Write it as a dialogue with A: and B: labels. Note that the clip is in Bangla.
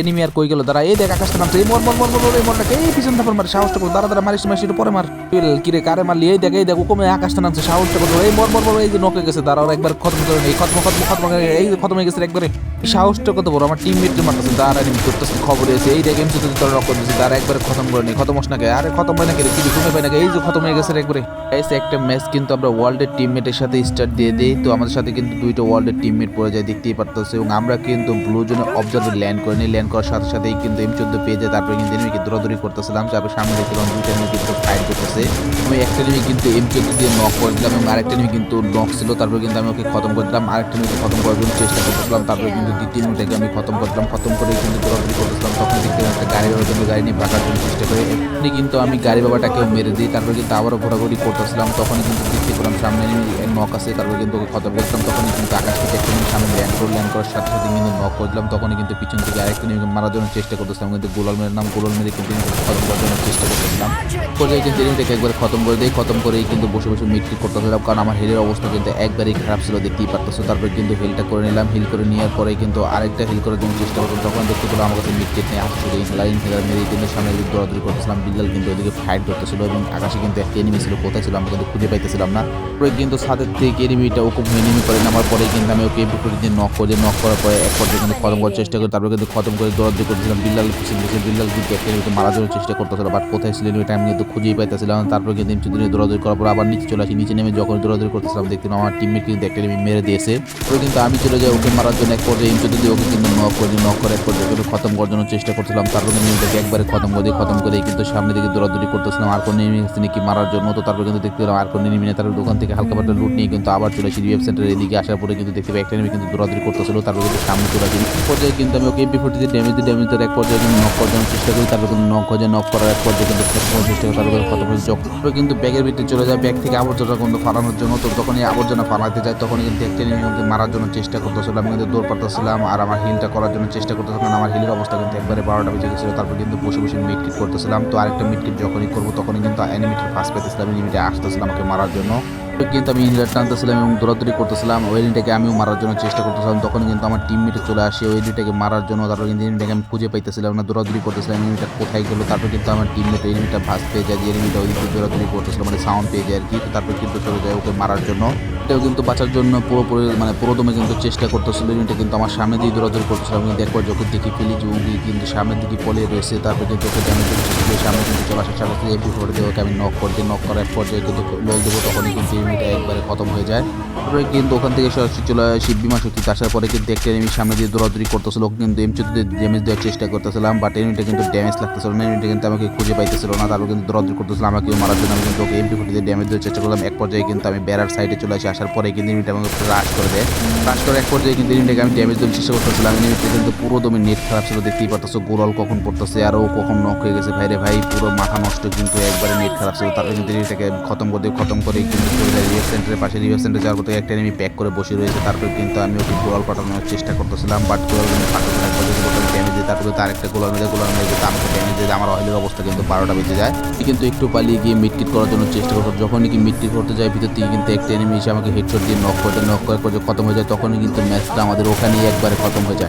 A: এনিমি আর কই গেল? দাঁড়া, এই দেখ আকাশটা নামছে, এই মর মর মর মর এই মরটাকে এই পিছন থাপড় মার সাহসটা করে, দাঁড়া দাঁড়া, মারিস মারিস একটু পরে মার। কিরে কারে মারলি? এই দেখ এই দেখ ও কমে আকাশটা নামছে, সাহসটা করে, এই মর মর মর, এই যে নকে গেছে, দাঁড়া, ওরা একবার খতম করে নেই খতম খতম খতম এই খতম হয়ে গেছে একবারে। এই সাহসটা কত বড়, আমার টিম মেটকে মারতেছে, দাঁড়া এনিমি করতেছে, খবর এসে এই দেখ এমসি তো তোর রক করতেছে, দাঁড়া, একবারে খতম করে নেই খতম হস নাকি আরে খতম হয় নাকি রে, কি ঘুমে পাই নাকি এই যে খতম হয়ে গেছে একবারে। গাইস একটা ম্যাচ কিন্তু আমরা ওয়ার্ল্ডের টিমমেটের সাথে স্টার্ট দিয়ে দিই। তো আমাদের সাথে কিন্তু দুইটা ওয়ার্ল্ডের টিমমেট পড়ে যায়, দেখতেই পারতেছে। এবং আমরা কিন্তু ব্লু জোনে অবজার্ভে ল্যান্ড করে নিই ল্যান্ড করার সাথে সাথেই কিন্তু এম চোদ্দ পেয়ে যায়। তারপরে কিন্তু এনিমিকে দৌড়াদৌড়ি করতেছিলাম। তারপরে সামনে দেখলাম দুইটা এনিমি কিন্তু করতেছে আমি একটা এনিমি কিন্তু এম চোদ্দ দিয়ে নক করে দিলাম এবং আরেকটা এনিমি কিন্তু নক ছিল। তারপরে কিন্তু আমি ওকে খতম করে দিলাম। আরেকটা এনিমিকে খতম করার জন্য চেষ্টা করতেছিলাম। তারপরে কিন্তু দ্বিতীয় এনিমিটাকে আমি খতম করলাম খতম করে কিন্তু দৌড়াদৌড়ি করতেছিলাম। তখন দেখতে একটা গাড়ি বাবার জন্য গাড়ি নিয়ে ভাগার জন্য চেষ্টা করে। এমনি কিন্তু আমি গাড়ি বাবাটাকেও মেরে দিই। তারপরে কিন্তু আবারও ঘোরাঘুরি করতেছিলাম। তখন কিন্তু দেখতে পেলাম সামনে নক আছে। তারপরে কিন্তু ওকে খতম করতাম তখন কিন্তু আকাশ থেকে একটা নিয়ে সামনে ল্যান্ড করে ল্যান্ড করার সাথে সাথে কিন্তু নক করে দিলাম। তখনই কিন্তু পিছন থেকে আরেকটা নিয়ে মারার জন্য চেষ্টা করতেছিলাম। কিন্তু গোলাল মেয়ের নাম গোলাল মেরে কিন্তু খতম করার জন্য চেষ্টা করতেছিলাম। পর্যায়ে কিন্তু এনিমিটাকে একবার খতম করে দিই, খতম করেই কিন্তু বসে বসে মিটকি করতেছিলাম কারণ আমার হেলের অবস্থা কিন্তু একবারেই খারাপ ছিল, দেখতেই পারতেছো। তারপরে কিন্তু হিলটা করে নিলাম। হিল করে নেওয়ার পরে কিন্তু আরেকটা হিল করার জন্য চেষ্টা করতাম। তখন দেখতে পেলাম আমার কাছে মিটকিট নিয়ে আসছিল ইনহেলার ইনহেলার মেরে কিন্তু সামনে দিকে দৌড়াদৌড়ি করতেছিলাম। বিল্লাল কিন্তু ওইদিকে ফাইট করতেছিল এবং আকাশে কিন্তু একটা এনিমি ছিল। কোথায় ছিল আমি কিন্তু খুঁজে পাইতেছিলাম না। পরে কিন্তু ছাদের থেকে এনিমিটা ও খুব এনিমি করে নামার পরে কিন্তু আমি ওকে বিপরীত দিয়ে নক করে নক করার পরে এক পর্যায়ে কিন্তু খতম করার চেষ্টা করি তারপরে কিন্তু খতম করে দৌড়াদৌড়ি করতেছিলাম। বিল্লাল পিছনে বিল্লাল কিন্তু একটা মারার জন্য চেষ্টা করতেছিল বাট কোথায় ছিল এনিমিটা আমি কিন্তু খুঁজেই পাইতেছিলাম না। তারপর কিন্তু এমচি দিনে দৌড়াদৌড়ি করার পর আবার নিচে চলে আসি। নিচে নেমে যখন দৌড়াদৌড়ি করতেছিলাম দেখতে আমার টিমমেট কিন্তু একটা এনিমি মেরে দিয়েছে। তো কিন্তু আমি চলে যাই ওকে মারার জন্য এক পর্যায়ে এমচি দিয়ে ওকে কিন্তু নক করে নক করে এক পর্যায়ে কিন্তু খতম করার জন্য চেষ্টা করছিলাম তারপরে এনিমিটাকে একবারে খতম করে খতম করে কিন্তু সামনে দিকে দৌড়াদৌড়ি করতেছিলাম। আর কোনো এনিমি আসছে নাকি মারার জন্য? তো তারপরে কিন্তু দেখতে পেলাম আর কোন নেমে তারপরে দোকান থেকে হালকা পাতলা লুট নিয়ে কিন্তু আবার চলে আসি রিভেব সেন্টারের এদিকে। আসার পরে কিন্তু দেখতে পাই একটা এনিমি কিন্তু দৌড়াদৌড়ি করতেছিল, তারপরে কিন্তু সামনে চলে আসি। পর্যায়ে কিন্তু আমি ওকে এমপি ফোর্টি দিয়ে ড্যামেজ ড্যামেজ এক পর্যায়ে কিন্তু নক করার জন্য চেষ্টা করি। তারপর কিন্তু নক হয়ে নক করার এক পর্যায়ে কিন্তু চেষ্টা করি তারপরে খতম যখন কিন্তু ব্যাগের ভিতরে চলে যায়। ব্যাগ থেকে আবর্জনা কিন্তু ফালানোর জন্য। তো তখনই আবর্জনা ফালাতে যায় তখন কিন্তু দেখতে এনিমি আমাকে মারার জন্য চেষ্টা করতেছিল। আমি কিন্তু দৌড় পাঠাচ্ছিলাম আর আমার হিলটা করার জন্য চেষ্টা করতেছিলাম। আমার হিলের অবস্থা কিন্তু একবারে বারোটা বেজে গেছিল। তারপর কিন্তু বসে বসে মিটকিট করতেছিলাম। তো আরেকটা মিটকিট যখনই করব, তখনই কিন্তু এনিমিটার ফার্স্ট পেতেছিলাম। এনিমিটা আসতেছিলাম আমাকে মারার জন্য। কিন্তু আমি ইনহেলার টানতেছিলাম এবং দৌড়াদৌড়ি করতেছিলাম। ওই এনিমিটাকে আমিও মারার জন্য চেষ্টা করতেছিলাম। তখন কিন্তু আমার টিমমেটে চলে আসে ওই এনিমিটাকে মারার জন্য। তারপর কিন্তু এনিমিটাকে আমি খুঁজে পাইতেছিলাম না, দৌড়াদৌড়ি করতেছিলাম। এনিমিটা কোথায় গেলো? তারপর কিন্তু আমার টিমমেট এনিমিটা ভাস পেয়ে যায়, যে এনিমিটা ওই দিকে দৌড়াদৌড়ি করতেছিল মানে সাউন্ড পেয়ে যায় আর কি। তারপর কিন্তু চলে যায় ওকে মারার জন্য। এটাও কিন্তু বাঁচার জন্য পুরোপুরি মানে পুরোদমে কিন্তু চেষ্টা করতেছিল। এনিমিটা কিন্তু আমার সামনে দিয়ে দৌড়াদৌড়ি করতেছিলাম কিন্তু একবার যখন দেখি ফেলি যে উনি কিন্তু সামনের দিকে পলে রয়েছে। তারপর কিন্তু ওকে ড্যামেজ সামনে কিন্তু চলে আসার সাথে সাথে ওকে আমি নক করে নক করার পর্যায়ে কিন্তু লোল দেবো তখনই কিন্তু এনিমিটা একবারে খতম হয়ে যায়। তারপরে কিন্তু ওখান থেকে সরাসরি চলে আসি বিমা শক্তিতে আসার পরে কিন্তু একটা এনিমি সামনে দিয়ে দৌড়াদৌড়ি করতেছিল কিন্তু এম চোদ্দ ড্যামেজ দেওয়ার চেষ্টা করতেছিলাম বাট এনিমিটা কিন্তু ড্যামেজ লাগতেছিল না এনিমিটা কিন্তু আমাকে খুঁজে পাইতেছিল না, তারপর কিন্তু দৌড়াদৌড়ি করতেছিল আমাকেও মারার জন্য আমি কিন্তু ওকে এমপি ফোর্টিতে ড্যামেজ দেওয়ার চেষ্টা করলাম, এক পর্যায়ে কিন্তু আমি বেড়ার সাইডে চলে আসি, আসার পরে কিন্তু এনিমিটা আমাকে রাশ করে দেয়। রাশ করে এক পর্যায়ে কিন্তু এনিমিটাকে আমি ড্যামেজ দেওয়ার চেষ্টা করতেছিলাম এনিমিটা কিন্তু পুরো দমে নেট খারাপ ছিল, দেখতেই পারতেছো গোলাল কখন পড়তেছে, আর ও কখন নক হয়ে গেছে, ভাইরে ভাই, পুরো মাথা নষ্ট কিন্তু একবারে নেট খারাপ ছিল, তারপরে কিন্তু এনিমিটাকে খতম করে খতম করে কিন্তু যায় রিভার সেন্টারের পাশে রিভার সেন্টারে যাওয়ার পর একটা এনিমি প্যাক করে বসে রয়েছে। তারপরে কিন্তু আমি ওকে গোলাল পাঠানোর চেষ্টা করতেছিলাম বাট গোলাল কিন্তু এক পর্যায়ে ড্যামেজ দিয়ে তারপরে তার একটা গোলাল মেরে গোলাল মেরে যেতে আমাকে ড্যামেজ দিয়ে আমার অয়েলের অবস্থা কিন্তু বারোটা বেজে যায়। কিন্তু একটু পালিয়ে গিয়ে মিটকিট করার জন্য চেষ্টা করতো যখনই কি মিটকিট করতে যায় ভিতর থেকে কিন্তু একটা এনিমি এসে আমাকে হেডশট দিয়ে নক করে নক করে খতম হয়ে যায় তখনই কিন্তু ম্যাচটা আমাদের ওখানেই একবারে খতম হয়ে যায়।